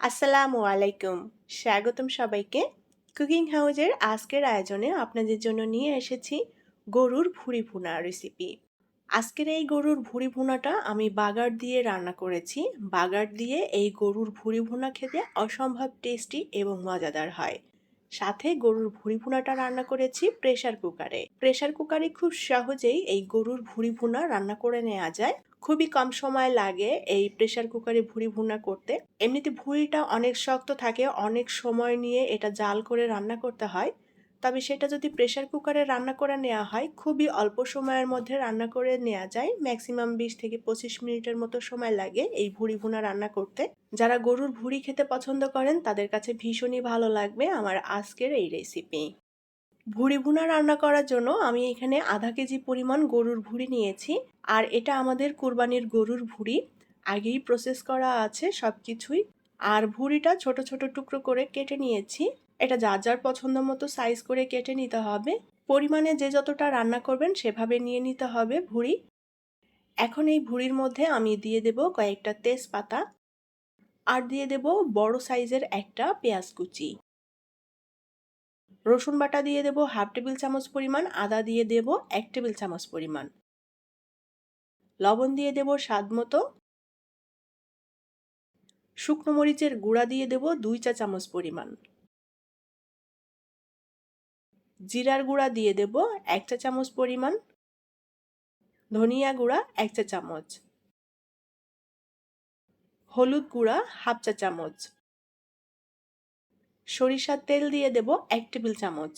আসসালামু আলাইকুম। স্বাগতম সবাইকে। কুকিং হাউজের আজকের আয়োজনে আপনাদের জন্য নিয়ে এসেছি গরুর ভুড়ি ভুনা রেসিপি আজকের এই গরুর ভুড়ি ভুনাটা আমি বাগার দিয়ে রান্না করেছি। বাগার দিয়ে এই গরুর ভুড়ি ভুনা খেতে অসম্ভব টেস্টি এবং মজাদার হয়। সাথে গরুর ভুড়ি ভুনাটা রান্না করেছি প্রেসার কুকারে প্রেসার কুকারে খুব সহজেই এই গরুর ভুড়ি ভুনা রান্না করে নেওয়া যায়। খুবই কম সময় লাগে এই প্রেসার কুকারে ভুড়ি ভুনা করতে। এমনিতে ভুড়িটা অনেক শক্ত থাকে, অনেক সময় নিয়ে এটা জাল করে রান্না করতে হয়। তবে সেটা যদি প্রেসার কুকারে রান্না করে নেওয়া হয়, খুবই অল্প সময়ের মধ্যে রান্না করে নেওয়া যায়। ম্যাক্সিমাম বিশ থেকে পঁচিশ মিনিটের মতো সময় লাগে এই ভুড়ি ভুনা রান্না করতে। যারা গরুর ভুড়ি খেতে পছন্দ করেন, তাদের কাছে ভীষণই ভালো লাগবে আমার আজকের এই রেসিপি ভুড়ি ভুনা রান্না করার জন্য আমি এখানে আধা কেজি পরিমাণ গরুর ভুড়ি নিয়েছি। আর এটা আমাদের কোরবানির গরুর ভুড়ি। আগেই প্রসেস করা আছে সব কিছুই আর ভুড়িটা ছোট ছোট টুকরো করে কেটে নিয়েছি। এটা যার যার পছন্দ মতো সাইজ করে কেটে নিতে হবে। পরিমাণে যে যতটা রান্না করবেন সেভাবে নিয়ে নিতে হবে ভুড়ি। এখন এই ভুড়ির মধ্যে আমি দিয়ে দেব কয়েকটা তেজপাতা। আর দিয়ে দেব বড় সাইজের একটা পেঁয়াজ কুচি। রসুন বাটা দিয়ে দেব হাফ টেবিল চামচ পরিমাণ। আদা দিয়ে দেব এক টেবিল চামচ পরিমাণ। লবণ দিয়ে দেব স্বাদ মতো। শুকনো মরিচের গুঁড়া দিয়ে দেব দুই চা চামচ পরিমাণ। জিরার গুঁড়া দিয়ে দেব এক চা চামচ পরিমাণ। ধনিয়া গুঁড়া এক চা চামচ। হলুদ গুঁড়া হাফ চা চামচ। সরিষার তেল দিয়ে দেব এক টেবিল চামচ।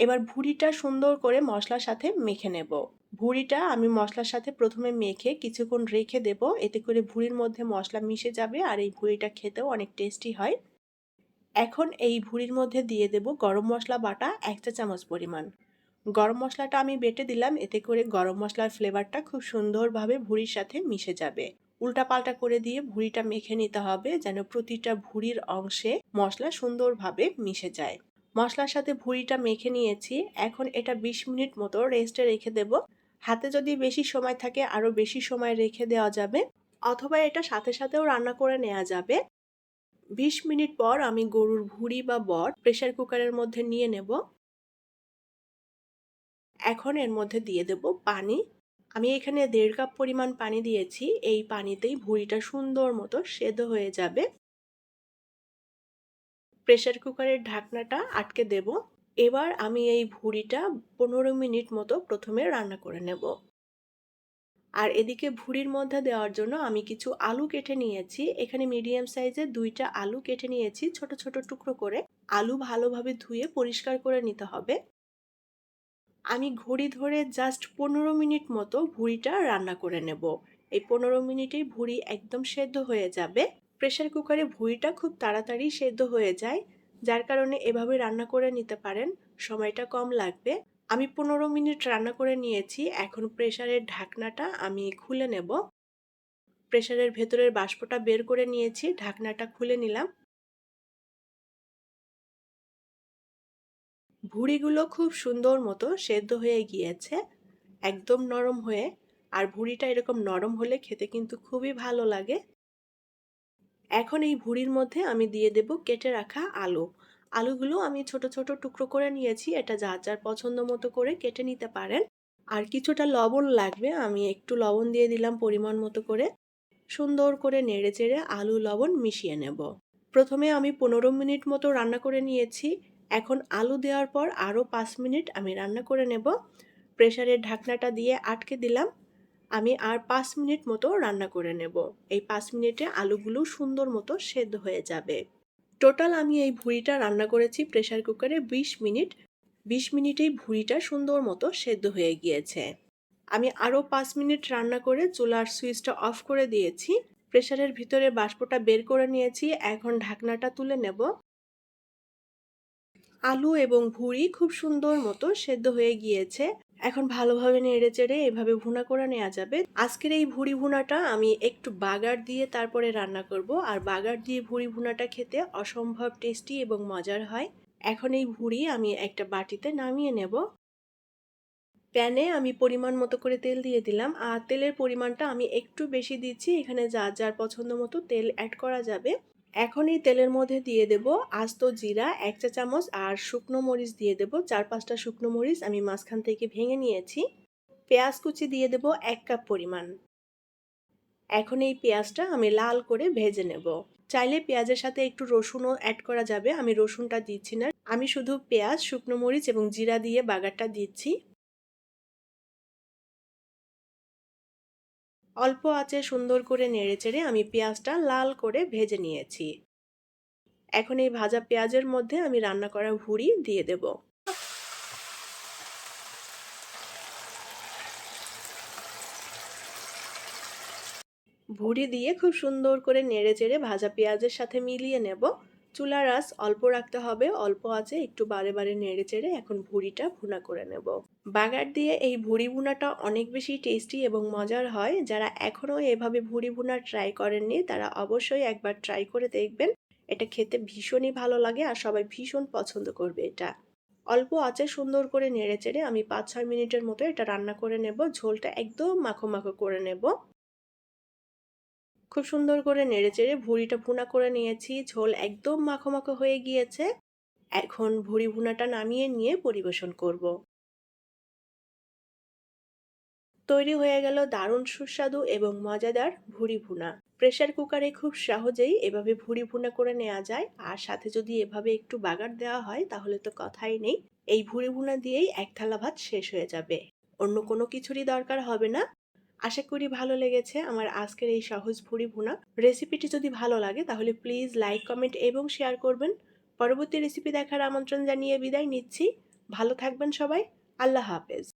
এবার ভুড়িটা সুন্দর করে মশলার সাথে মেখে নেব। ভুড়িটা আমি মশলার সাথে প্রথমে মেখে কিছুক্ষণ রেখে দেব। এতে করে ভুড়ির মধ্যে মশলা মিশে যাবে আর এই ভুড়িটা খেতেও অনেক টেস্টি হয়। এখন এই ভুড়ির মধ্যে দিয়ে দেব গরম মশলা বাটা এক চা চামচ পরিমাণ। গরম মশলাটা আমি বেটে দিলাম, এতে করে গরম মশলার ফ্লেভারটা খুব সুন্দরভাবে ভুড়ির সাথে মিশে যাবে। উল্টাপাল্টা করে দিয়ে ভুড়িটা মেখে নিতে হবে যেন প্রতিটা ভুড়ির অংশে মশলা সুন্দরভাবে মিশে যায়। মশলার সাথে ভুড়িটা মেখে নিয়েছি। এখন এটা বিশ মিনিট মতো রেস্টে রেখে দেব। হাতে যদি বেশি সময় থাকে আরও বেশি সময় রেখে দেওয়া যাবে অথবা এটা সাথে সাথেও রান্না করে নেওয়া যাবে। বিশ মিনিট পর আমি গরুর ভুড়ি বা বট প্রেশার কুকারের মধ্যে নিয়ে নেব। এখন এর মধ্যে দিয়ে দেব পানি। আমি এখানে দেড় কাপ পরিমাণ পানি দিয়েছি। এই পানিতেই ভুড়িটা সুন্দর মতো সেদ্ধ হয়ে যাবে। প্রেশার কুকারের ঢাকনাটা আটকে দেব। এবার আমি এই ভুড়িটা পনেরো মিনিট মতো প্রথমে রান্না করে নেব। আর এদিকে ভুড়ির মধ্যে দেওয়ার জন্য আমি কিছু আলু কেটে নিয়েছি। এখানে মিডিয়াম সাইজের দুইটা আলু কেটে নিয়েছি। ছোট ছোট টুকরো করে আলু ভালোভাবে ধুয়ে পরিষ্কার করে নিতে হবে। আমি ঘড়ি ধরে জাস্ট পনেরো মিনিট মতো ভুড়িটা রান্না করে নেব। এই পনেরো মিনিটেই ভুড়ি একদম সেদ্ধ হয়ে যাবে। প্রেশার কুকারে ভুঁড়িটা খুব তাড়াতাড়ি সেদ্ধ হয়ে যায়। যার কারণে এভাবে রান্না করে নিতে পারেন, সময়টা কম লাগবে। আমি পনেরো মিনিট রান্না করে নিয়েছি, এখন প্রেশারের ঢাকনাটা আমি খুলে নেব। প্রেশারের ভেতরের বাষ্পটা বের করে নিয়েছি, ঢাকনাটা খুলে নিলাম। ভুড়িগুলো খুব সুন্দর মতো সেদ্ধ হয়ে গিয়েছে, একদম নরম হয়ে, আর ভুড়িটা এরকম নরম হলে খেতে কিন্তু খুবই ভালো লাগে। এখন এই ভুড়ির মধ্যে আমি দিয়ে দেব কেটে রাখা আলু। আলুগুলো আমি ছোট ছোট টুকরো করে নিয়েছি, এটা যার যার পছন্দ মতো করে কেটে নিতে পারেন। আর কিছুটা লবণ লাগবে, আমি একটু লবণ দিয়ে দিলাম পরিমাণ মতো করে। সুন্দর করে নেড়ে চেড়ে আলু, লবণ মিশিয়ে নেব। প্রথমে আমি পনেরো মিনিট মতো রান্না করে নিয়েছি। এখন আলু দেওয়ার পর আরও পাঁচ মিনিট আমি রান্না করে নেব। প্রেশারের ঢাকনাটা দিয়ে আটকে দিলাম। আমি আর পাঁচ মিনিট মতো রান্না করে নেব। এই পাঁচ মিনিটে আলুগুলো সুন্দর মতো সেদ্ধ হয়ে যাবে। টোটাল আমি এই ভুঁড়িটা রান্না করেছি প্রেশার কুকারে বিশ মিনিট। বিশ মিনিটেই ভুঁড়িটা সুন্দর মতো সেদ্ধ হয়ে গিয়েছে। আমি আরও পাঁচ মিনিট রান্না করে চুলার সুইচটা অফ করে দিয়েছি। প্রেশারের ভিতরে বাষ্পটা বের করে নিয়েছি। এখন ঢাকনাটা তুলে নেব। আলু এবং ভুঁড়ি খুব সুন্দর মতো সেদ্ধ হয়ে গিয়েছে। এখন ভালোভাবে নেড়ে চেড়ে এভাবে ভুনা করে নেওয়া যাবে। আজকের এই ভুড়ি ভুনাটা আমি একটু বাগার দিয়ে তারপরে রান্না করব। আর বাগার দিয়ে ভুড়ি ভুনাটা খেতে অসম্ভব টেস্টি এবং মজার হয়। এখন এই ভুড়ি আমি একটা বাটিতে নামিয়ে নেব। প্যানে আমি পরিমাণ মতো করে তেল দিয়ে দিলাম। আর তেলের পরিমাণটা আমি একটু বেশি দিচ্ছি। এখানে যা যার পছন্দ মতো তেল অ্যাড করা যাবে। এখন এই তেলের মধ্যে দিয়ে দেব আস্ত জিরা, এক চা চামচ আর শুকনো মরিচ দিয়ে দেব। চার পাঁচটা শুকনো মরিচ আমি মাঝখান থেকে ভেঙে নিয়েছি। পেঁয়াজ কুচি দিয়ে দেব এক কাপ পরিমাণ। এখন এই পেঁয়াজটা আমি লাল করে ভেজে নেব। চাইলে পেঁয়াজের সাথে একটু রসুনও অ্যাড করা যাবে। আমি রসুনটা দিচ্ছি না। আমি শুধু পেঁয়াজ, শুকনো মরিচ এবং জিরা দিয়ে বাগারটা দিচ্ছি। অল্প আঁচে সুন্দর করে নেড়েচেড়ে আমি পেঁয়াজটা লাল করে ভেজে নিয়েছি। এখন এই ভাজা পেঁয়াজের মধ্যে আমি রান্না করা ভুড়ি দিয়ে দেব। ভুড়ি দিয়ে খুব সুন্দর করে নেড়ে চেড়ে ভাজা পেঁয়াজের সাথে মিলিয়ে নেব। চুলার আঁচ অল্প রাখতে হবে, অল্প আছে একটু বারে বারে নেড়ে চেড়ে এখন ভুড়িটা ভুনা করে নেব। বাগার দিয়ে এই ভুড়ি ভুনাটা অনেক বেশি টেস্টি এবং মজার হয়। যারা এখনও এভাবে ভুড়ি ভুনা ট্রাই করেননি, তারা অবশ্যই একবার ট্রাই করে দেখবেন। এটা খেতে ভীষণই ভালো লাগে আর সবাই ভীষণ পছন্দ করবে এটা। অল্প আঁচে সুন্দর করে নেড়ে চেড়ে আমি পাঁচ ছয় মিনিটের মতো এটা রান্না করে নেব। ঝোলটা একদম মাখো মাখো করে নেব। খুব সুন্দর করে নেড়েচেড়ে ভুড়িটা ভুনা করে নিয়েছি। ঝোল একদম মাখো মাখো হয়ে গিয়েছে। এখন ভুড়ি ভুনাটা নামিয়ে নিয়ে পরিবেশন করব। তৈরি হয়ে গেল দারুণ সুস্বাদু এবং মজাদার ভুড়ি ভুনা। প্রেশার কুকারে খুব সহজেই এভাবে ভুড়ি ভুনা করে নেওয়া যায়। আর সাথে যদি এভাবে একটু বাগার দেওয়া হয়, তাহলে তো কথাই নেই। এই ভুড়ি ভুনা দিয়েই এক থালা ভাত শেষ হয়ে যাবে। অন্য কোনো কিছুরই দরকার হবে না। আশা করি ভালো লেগেছে আমার আজকের এই সহজ ভুড়ি ভুনা। রেসিপিটি যদি ভালো লাগে, তাহলে প্লিজ লাইক কমেন্ট এবং শেয়ার করবেন। পরবর্তী রেসিপি দেখার আমন্ত্রণ জানিয়ে বিদায় নিচ্ছি। ভালো থাকবেন সবাই। আল্লাহ হাফেজ।